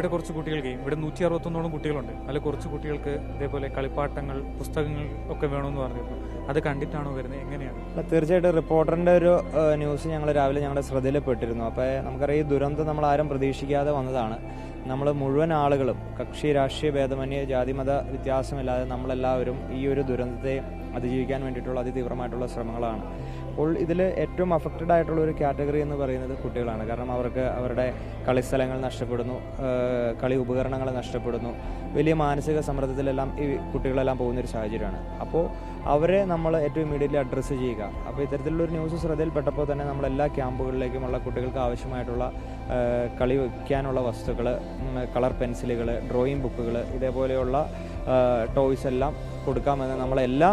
ഇവിടെ കുറച്ച് കുട്ടികൾക്ക് ഇവിടെ നൂറ്റി അറുപത്തൊന്നോളം കുട്ടികളുണ്ട്. അതിൽ കുറച്ച് കുട്ടികൾക്ക് ഇതേപോലെ കളിപ്പാട്ടങ്ങൾ പുസ്തകങ്ങൾ ഒക്കെ വേണമെന്ന് പറഞ്ഞിരുന്നു. അത് കണ്ടിട്ടാണോ വരുന്നത്? എങ്ങനെയാണ്? തീർച്ചയായിട്ടും റിപ്പോർട്ടറിന്റെ ഒരു ന്യൂസ് ഞങ്ങൾ രാവിലെ ഞങ്ങളുടെ ശ്രദ്ധയിൽപ്പെട്ടിരുന്നു. അപ്പോൾ നമുക്കറിയാം ഈ ദുരന്തം നമ്മൾ ആരും പ്രതീക്ഷിക്കാതെ വന്നതാണ്. നമ്മൾ മുഴുവൻ ആളുകളും കക്ഷി രാഷ്ട്രീയ ഭേദമന്യേ ജാതിമത വ്യത്യാസമില്ലാതെ നമ്മളെല്ലാവരും ഈ ഒരു ദുരന്തത്തെ അതിജീവിക്കാൻ വേണ്ടിയിട്ടുള്ള അതിതീവ്രമായിട്ടുള്ള ശ്രമങ്ങളാണ്. അപ്പോൾ ഇതിൽ ഏറ്റവും അഫക്റ്റഡ് ആയിട്ടുള്ള ഒരു കാറ്റഗറി എന്ന് പറയുന്നത് കുട്ടികളാണ്. കാരണം അവർക്ക് അവരുടെ കളിസ്ഥലങ്ങൾ നഷ്ടപ്പെടുന്നു കളി ഉപകരണങ്ങൾ നഷ്ടപ്പെടുന്നു വലിയ മാനസിക സമ്മർദ്ദത്തിലെല്ലാം ഈ കുട്ടികളെല്ലാം പോകുന്നൊരു സാഹചര്യമാണ്. അപ്പോൾ അവരെ നമ്മൾ ഏറ്റവും ഇമീഡിയറ്റ്ലി അഡ്രസ്സ് ചെയ്യുക. അപ്പോൾ ഇത്തരത്തിലുള്ളൊരു ന്യൂസ് ശ്രദ്ധയിൽപ്പെട്ടപ്പോൾ തന്നെ നമ്മൾ എല്ലാ ക്യാമ്പുകളിലേക്കുമുള്ള കുട്ടികൾക്ക് ആവശ്യമായിട്ടുള്ള കളി വയ്ക്കാനുള്ള വസ്തുക്കൾ കളർ പെൻസിലുകൾ ഡ്രോയിങ് ബുക്കുകൾ ഇതേപോലെയുള്ള ടോയ്സ് എല്ലാം കൊടുക്കാമെന്ന് നമ്മളെല്ലാ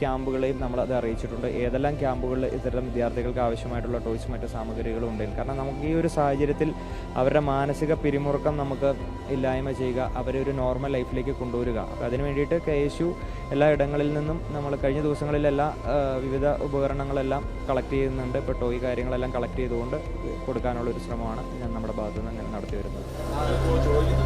ക്യാമ്പുകളെയും നമ്മളത് അറിയിച്ചിട്ടുണ്ട്. ഏതെല്ലാം ക്യാമ്പുകളിൽ ഇത്തരം വിദ്യാർത്ഥികൾക്ക് ആവശ്യമായിട്ടുള്ള ടോയ്സ് മറ്റ് സാമഗ്രികളും ഉണ്ട്. കാരണം നമുക്ക് ഈ ഒരു സാഹചര്യത്തിൽ അവരുടെ മാനസിക പിരിമുറുക്കം നമുക്ക് ഇല്ലായ്മ ചെയ്യുക അവരെ ഒരു നോർമൽ ലൈഫിലേക്ക് കൊണ്ടുവരിക. അപ്പോൾ അതിന് വേണ്ടിയിട്ട് കെ എസ് യു എല്ലാ ഇടങ്ങളിൽ നിന്നും നമ്മൾ കഴിഞ്ഞ ദിവസങ്ങളിലെല്ലാം വിവിധ ഉപകരണങ്ങളെല്ലാം കളക്ട് ചെയ്യുന്നുണ്ട്. ഇപ്പോൾ ടോയ് കാര്യങ്ങളെല്ലാം കളക്ട് ചെയ്തുകൊണ്ട് കൊടുക്കാനുള്ള ഒരു ശ്രമമാണ് ഞാൻ നമ്മുടെ ഭാഗത്തുനിന്ന് നിന്ന് നടത്തി വരുന്നത്.